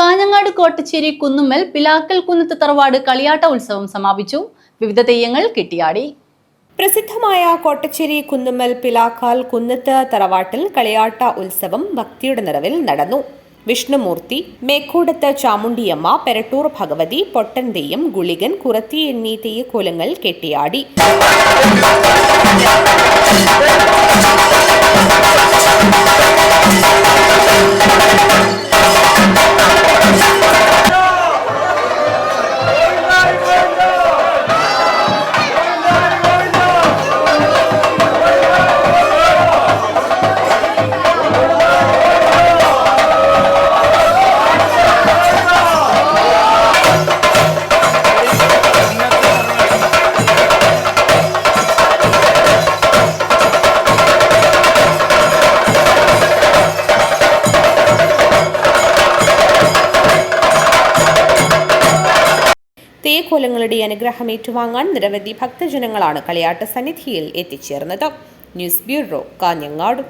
കാഞ്ഞങ്ങാട് കോട്ടച്ചേരി കുന്നുമ്മൽ പിലാക്കൽ കുന്നത്ത് തറവാട് കളിയാട്ട ഉത്സവം സമാപിച്ചു. വിവിധ തെയ്യങ്ങൾ കിട്ടിയാടി. പ്രസിദ്ധമായ കോട്ടച്ചേരി കുന്നുമ്മൽ പിലാക്കാൽ കുന്നത്ത് തറവാട്ടിൽ കളിയാട്ട ഉത്സവം ഭക്തിയുടെ നിറവിൽ നടന്നു. വിഷ്ണുമൂർത്തി മേക്കൂടത്ത് ചാമുണ്ടിയമ്മ പെരട്ടൂർ ഭഗവതി പൊട്ടൻ തെയ്യം ഗുളികൻ കുറത്തി എന്നീ തെയ്യക്കോലങ്ങൾ കെട്ടിയാടി. തെയ്യക്കോലങ്ങളുടെ അനുഗ്രഹം ഏറ്റുവാങ്ങാൻ നിരവധി ഭക്തജനങ്ങളാണ് കളിയാട്ട സന്നിധിയിൽ എത്തിച്ചേർന്നത്. News bureau Kanhangad.